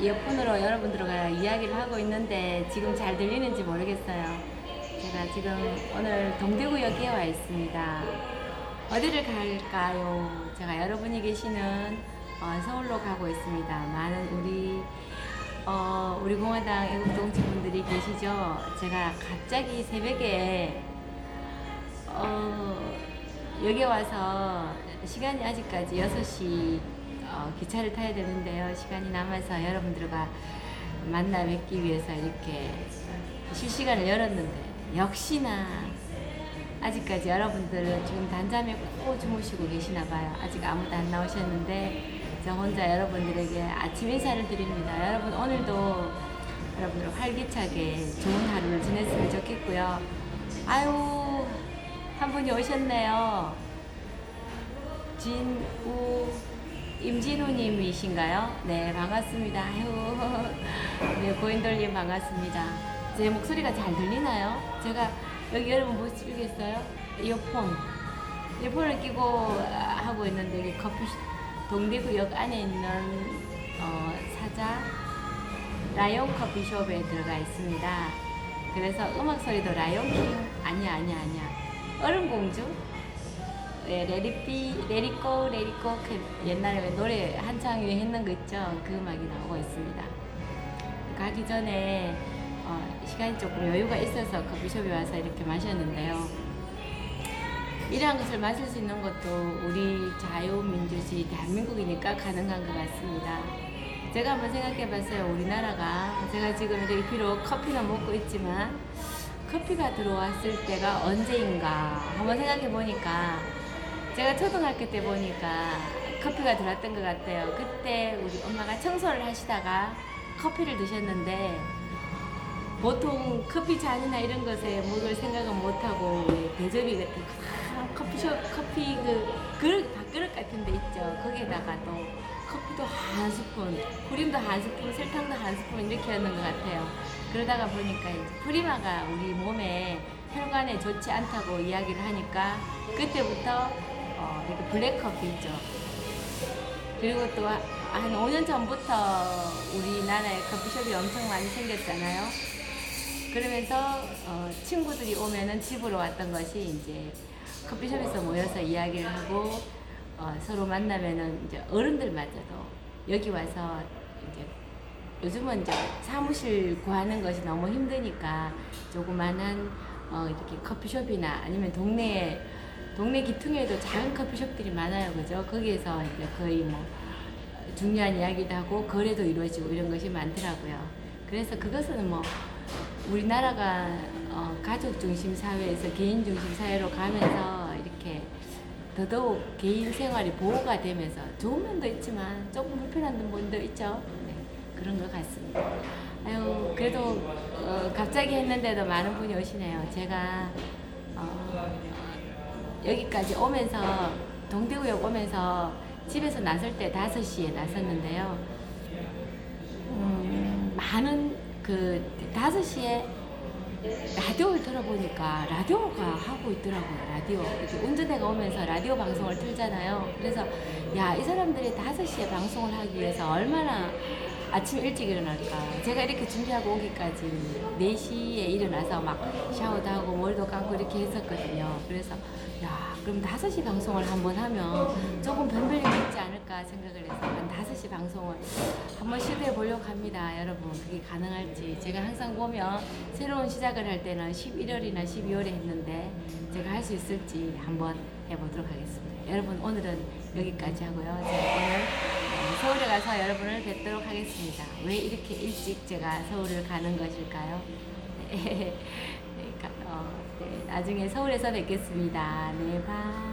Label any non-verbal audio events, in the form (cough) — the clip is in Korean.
이어폰으로 여러분들과 이야기를 하고 있는데 지금 잘 들리는지 모르겠어요. 제가 지금 오늘 동대구역에 와 있습니다. 어디를 갈까요? 제가 여러분이 계시는 어, 서울로 가고 있습니다. 많은 우리 어, 우리 공화당 애국동지분들이 계시죠? 제가 갑자기 새벽에 어, 여기 와서 시간이 아직까지 6시 어, 기차를 타야 되는데요. 시간이 남아서 여러분들과 만나 뵙기 위해서 이렇게 실시간을 열었는데 역시나 아직까지 여러분들은 지금 단잠에 코 주무시고 계시나 봐요. 아직 아무도 안 나오셨는데 저 혼자 여러분들에게 아침 인사를 드립니다. 여러분 오늘도 여러분들 활기차게 좋은 하루를 지냈으면 좋겠고요. 아유 한 분이 오셨네요. 진우 임진우님이신가요? 네 반갑습니다. 아유 네 고인돌님 반갑습니다. 제 목소리가 잘 들리나요? 제가 여기 여러분 보시겠어요? 이어폰 이어폰을 끼고 하고 있는데 커피 동대구역 안에 있는 어, 사자 라이온 커피숍에 들어가 있습니다. 그래서 음악 소리도 라이온 킹 아니야 아니야 아니야 얼음 공주 네, 레리비 레리꼬 레리꼬 그 옛날에 왜 노래 한창 유행했는 거 있죠 그 음악이 나오고 있습니다. 가기 전에 어, 시간이 조금 여유가 있어서 커피숍에 와서 이렇게 마셨는데요. 이러한 것을 마실 수 있는 것도 우리 자유민주주의 대한민국이니까 가능한 것 같습니다. 제가 한번 생각해 봤어요. 우리나라가 제가 지금 이렇게 비록 커피는 먹고 있지만 커피가 들어왔을 때가 언제인가 한번 생각해 보니까 제가 초등학교 때 보니까 커피가 들어왔던 것 같아요. 그때 우리 엄마가 청소를 하시다가 커피를 드셨는데 보통 커피 잔이나 이런 것에 먹을 생각은 못하고 왜 대접이 같은 큰 커피숍 커피 그 그릇 밥그릇 같은 데 있죠 거기에다가 또 커피도 한 스푼 프림도 한 스푼 설탕도 한 스푼 이렇게 하는 것 같아요 그러다가 보니까 이제 프리마가 우리 몸에 혈관에 좋지 않다고 이야기를 하니까 그때부터 어, 이렇게 블랙커피 있죠 그리고 또 한 5년 전부터 우리나라에 커피숍이 엄청 많이 생겼잖아요. 그러면서 어, 친구들이 오면은 집으로 왔던 것이 이제 커피숍에서 모여서 이야기를 하고 어, 서로 만나면은 이제 어른들마저도 여기 와서 이제 요즘은 이제 사무실 구하는 것이 너무 힘드니까 조그만한 어, 이렇게 커피숍이나 아니면 동네에 동네 기퉁에도 작은 커피숍들이 많아요, 그죠? 거기에서 이제 거의 뭐 중요한 이야기도 하고 거래도 이루어지고 이런 것이 많더라고요. 그래서 그것은 뭐 우리나라가 어, 가족 중심 사회에서 개인 중심 사회로 가면서 이렇게 더더욱 개인 생활이 보호가 되면서 좋은 면도 있지만 조금 불편한 면도 있죠. 네, 그런 것 같습니다. 아유 그래도 어, 갑자기 했는데도 많은 분이 오시네요. 제가 어, 여기까지 오면서 동대구역 오면서 집에서 나설 때 5시에 나섰는데요. 음, 많은 그 5시에 라디오를 들어보니까 라디오가 하고 있더라고요. 라디오. 운전대가 오면서 라디오 방송을 틀잖아요. 그래서 야, 이 사람들이 5시에 방송을 하기 위해서 얼마나 아침 일찍 일어날까. 제가 이렇게 준비하고 오기까지 4시에 일어나서 막 샤워도 하고 머리도 감고 이렇게 했었거든요. 그래서 야, 그럼 5시 방송을 한번 하면 조금 변별력이 있지 않을까 생각을 해서 한 5시 방송을 한번 시도해 보려고 합니다. 여러분, 그게 가능할지. 제가 항상 보면 새로운 시작을 할 때는 11월이나 12월에 했는데 제가 할 수 있을지 한번 해보도록 하겠습니다. 여러분, 오늘은 여기까지 하고요. 제가 오늘 어, 서울에 가서 여러분을 뵙도록 하겠습니다. 왜 이렇게 일찍 제가 서울을 가는 것일까요? (laughs) 네, 가- 어, 네, 나중에 서울에서 뵙겠습니다. 네, 바이.